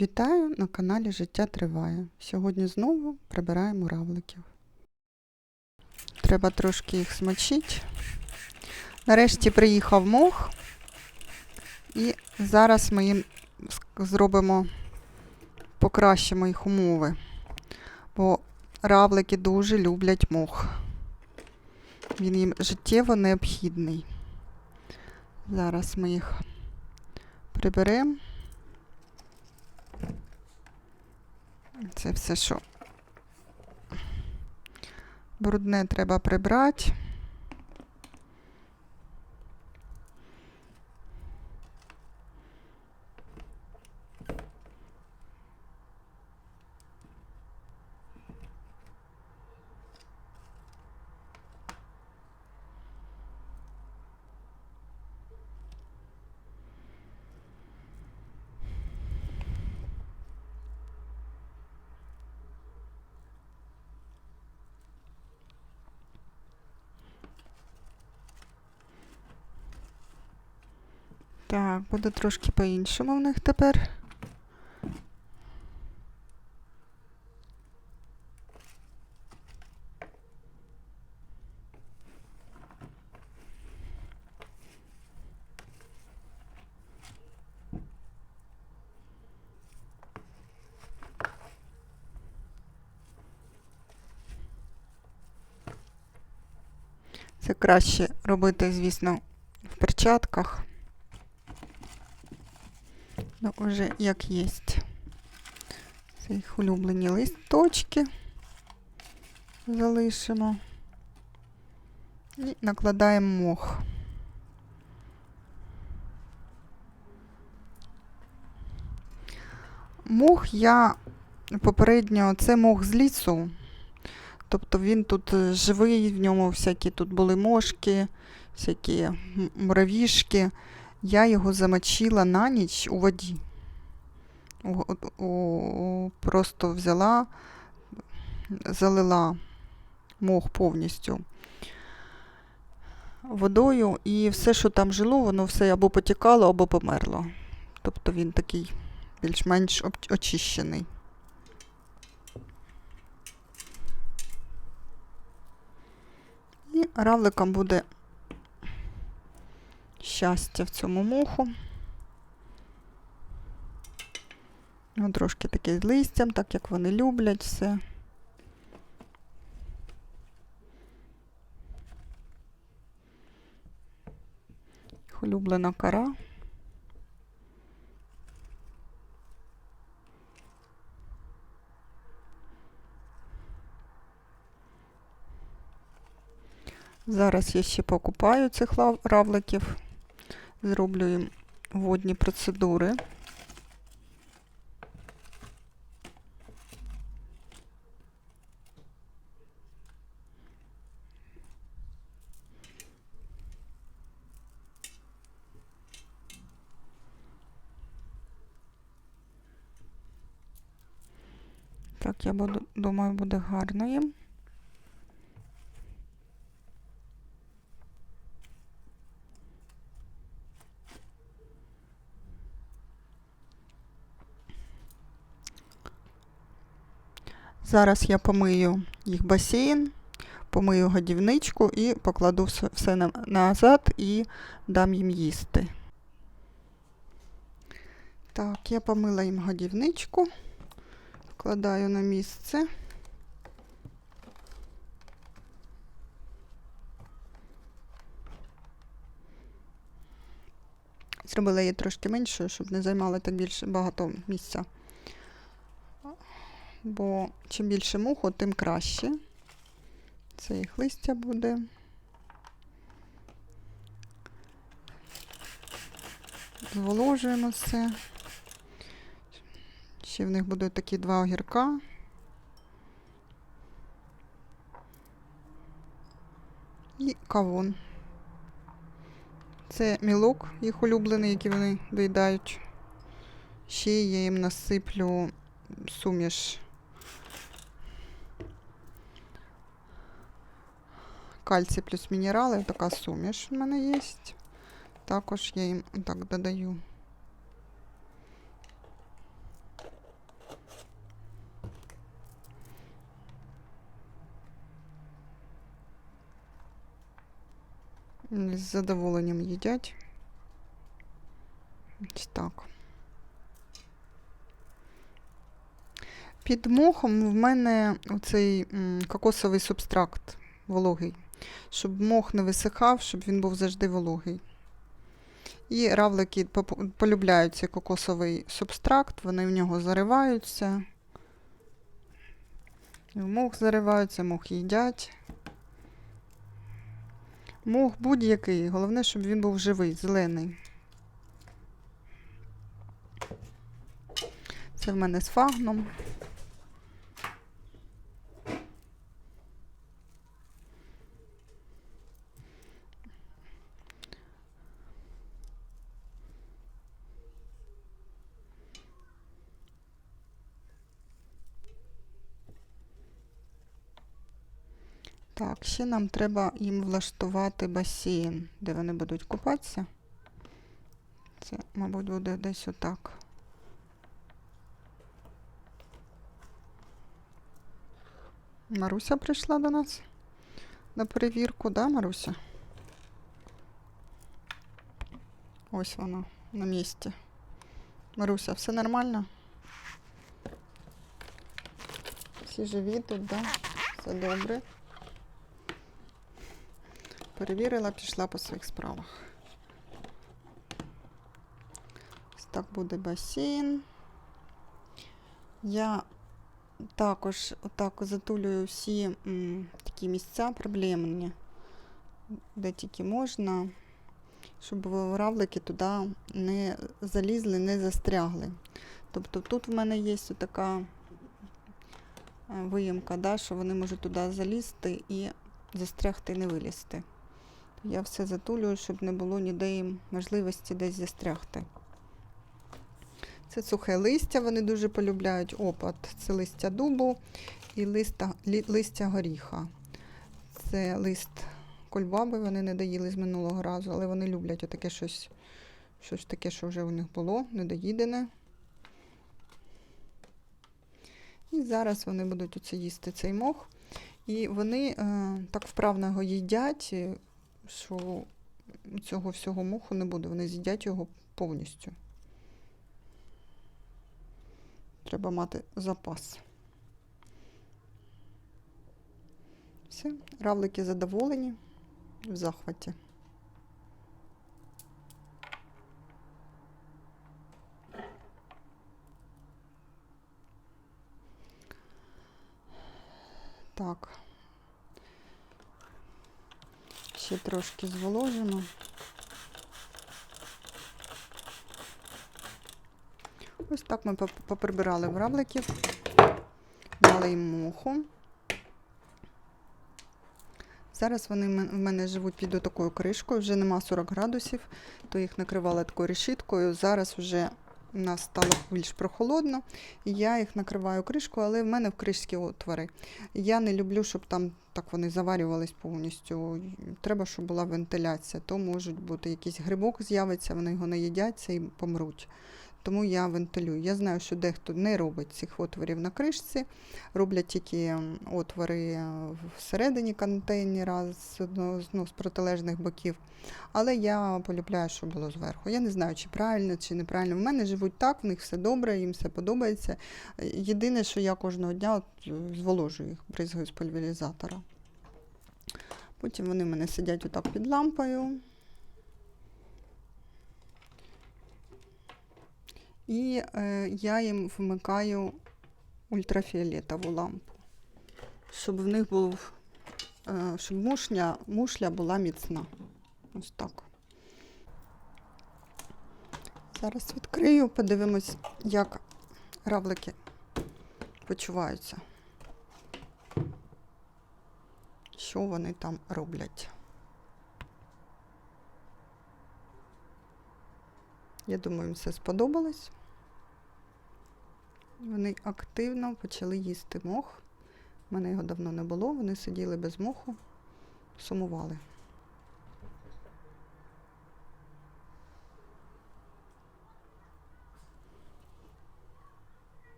Вітаю на каналі Життя Триває. Сьогодні знову прибираємо равликів. Треба трошки їх смочити. Нарешті приїхав мох. І зараз ми їм зробимо, покращимо їх умови. Бо равлики дуже люблять мох. Він їм життєво необхідний. Зараз ми їх приберемо. Це все, що брудне треба прибрати. Так, буде трошки по-іншому в них тепер. Це краще робити, звісно, в перчатках. Ну, уже як єсть. Це їх улюблені листочки. Залишимо. І накладаємо мох. Мох я попередньо, це мох з лісу. Тобто він тут е, живий, в ньому всякі тут були мошки, всякі муравішки. Я його замочила на ніч у воді. Просто взяла, залила мох повністю водою, і все, що там жило, воно все або потікало, або померло. Тобто він такий більш-менш очищений. І равликам буде щастя в цьому моху. Ну, трошки такий з листям, так як вони люблять все. Їх улюблена кара. Зараз я ще покупаю цих равликів, зроблю їм водні процедури. Так, я буду, думаю, буде гарно їм. Зараз я помию їх басейн, помию годівничку і покладу все, назад і дам їм їсти. Так, я помила їм годівничку, вкладаю на місце. Зробила її трошки меншою, щоб не займала так більше багато місця. Бо чим більше муху, тим краще. Це їх листя буде. Зволожуємо все. Ще в них будуть такі два огірка. І кавун. Це мілок, їх улюблений, який вони доїдають. Ще я їм насиплю суміш кальцій плюс мінерали. Така суміш в мене є. Також я їм так додаю. З задоволенням їдять. Так. Під мохом в мене оцей кокосовий субстракт вологий щоб мох не висихав, щоб він був завжди вологий. І равлики полюбляють цей кокосовий субстракт, вони в нього зариваються. В мох зариваються, мох їдять. Мох будь-який, головне, щоб він був живий, зелений. Це в мене з фагном. Так, ще нам треба їм влаштувати басейн, де вони будуть купатися. Це, мабуть, буде десь отак. Маруся прийшла до нас на перевірку, да, Маруся? Ось вона на місці. Маруся, все нормально? Всі живі тут, да? Все добре. Перевірила, пішла по своїх справах. Ось так буде басейн. Я також отак затулюю всі м, такі місця проблемні, де тільки можна, щоб равлики туди не залізли, не застрягли. Тобто тут в мене є така е, виємка, да, що вони можуть туди залізти і застрягти і не вилізти. Я все затулюю, щоб не було ніде їм можливості десь застрягти. Це сухе листя, вони дуже полюбляють опад. Це листя дубу і листа, лі- листя горіха. Це лист кульбаби, вони не доїли з минулого разу, але вони люблять отаке щось, щось таке, що вже у них було, недоїдене. І зараз вони будуть оце їсти цей мох. І вони е, так вправно його їдять, що цього всього муху не буде. Вони з'їдять його повністю. Треба мати запас. Все, равлики задоволені, в захваті. Так. Ще трошки зволожимо. Ось так ми поприбирали вравликів, дали їм муху. Зараз вони в мене живуть під такою кришкою, вже нема 40 градусів, то їх накривала такою решіткою. Зараз вже у нас стало більш прохолодно, я їх накриваю кришкою, але в мене в кришці отвори. Я не люблю, щоб там так вони заварювались повністю. Треба, щоб була вентиляція. То можуть бути якийсь грибок з'явиться, вони його не їдяться і помруть. Тому я вентилюю. Я знаю, що дехто не робить цих отворів на кришці, роблять тільки отвори е, всередині контейнера з, ну, з протилежних боків. Але я полюбляю, що було зверху. Я не знаю, чи правильно, чи неправильно. В мене живуть так, в них все добре, їм все подобається. Єдине, що я кожного дня от, зволожую їх, бризгаю з пульверізатора. Потім вони в мене сидять отак під лампою. І е, я їм вмикаю ультрафіолетову лампу, щоб в них був, е, щоб мушля, мушля була міцна. Ось так. Зараз відкрию, подивимось, як равлики почуваються. Що вони там роблять. Я думаю, їм все сподобалось. Вони активно почали їсти мох. У мене його давно не було. Вони сиділи без моху, сумували.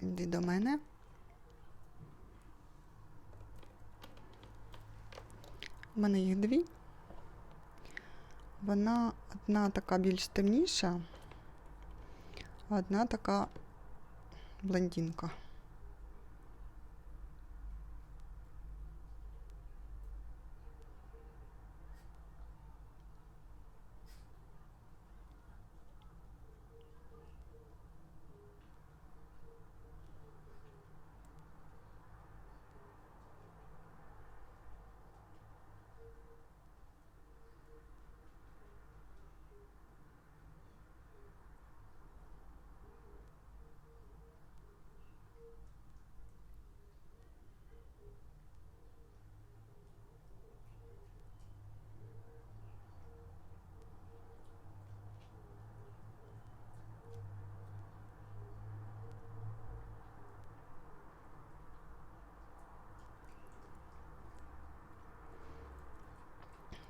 Іди до мене. У мене їх дві. Вона одна така більш темніша, одна така блондинка.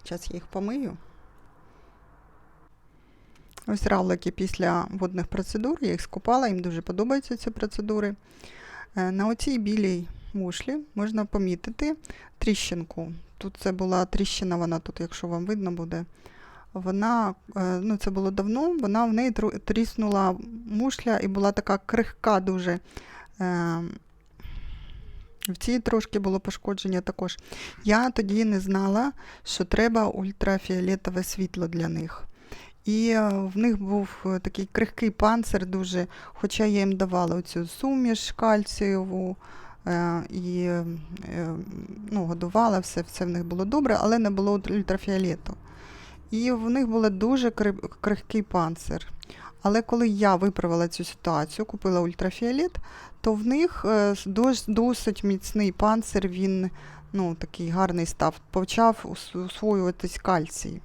Зараз я їх помию. Ось равлики після водних процедур, я їх скупала, їм дуже подобаються ці процедури. Е, На оцій білій мушлі можна помітити тріщинку. Тут це була тріщина, вона тут, якщо вам видно буде. Вона, е, ну це було давно, вона в неї тріснула мушля і була така крихка дуже. В цій трошки було пошкодження також. Я тоді не знала, що треба ультрафіолетове світло для них. І е, в них був е, такий крихкий панцир дуже, хоча я їм давала оцю суміш кальцієву е, і ну, годувала, все, все в них було добре, але не було ультрафіолету. І в них був дуже крихкий панцир. Але коли я виправила цю ситуацію, купила ультрафіолет, то в них е, досить міцний панцир, він ну, такий гарний став, почав усвоюватись кальцій.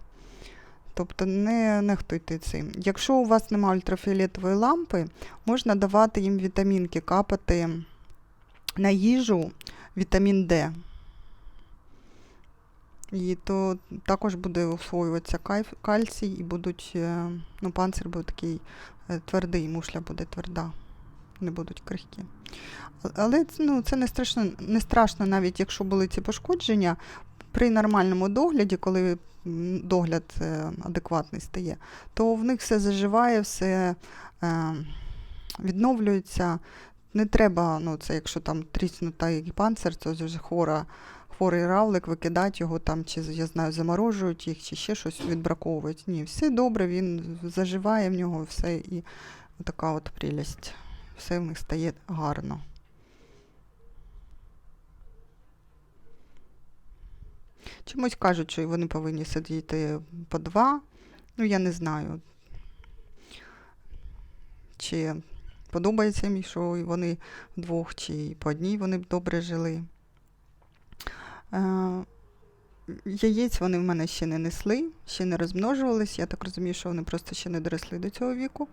Тобто не нехтуйте цим. Якщо у вас немає ультрафіолетової лампи, можна давати їм вітамінки, капати на їжу вітамін Д. І то також буде усвоюватися кайф- кальцій і будуть, е, ну, панцир буде такий е, твердий, мушля буде тверда, не будуть крихкі. Але ну, це не страшно, не страшно, навіть якщо були ці пошкодження. При нормальному догляді, коли догляд е, адекватний стає, то в них все заживає, все відновлюється. Не треба, ну, це якщо там тріснутий панцир, це вже хвора, хворий равлик, викидати його там, чи я знаю, заморожують їх, чи ще щось відбраковують. Ні, все добре, він заживає в нього все і така от прелість. Все в них стає гарно. Чомусь кажуть, що вони повинні сидіти по два. Ну, я не знаю. Чи подобається їм, що вони вдвох, чи по одній вони б добре жили. Е, Яєць вони в мене ще не несли, ще не розмножувались. Я так розумію, що вони просто ще не доросли до цього віку.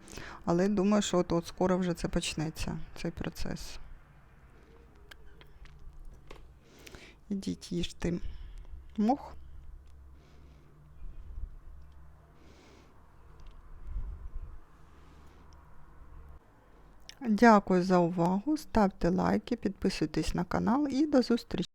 Але думаю, що от, от скоро вже це почнеться, цей процес. Ідіть їжте мох. Дякую за увагу. Ставте лайки, підписуйтесь на канал і до зустрічі!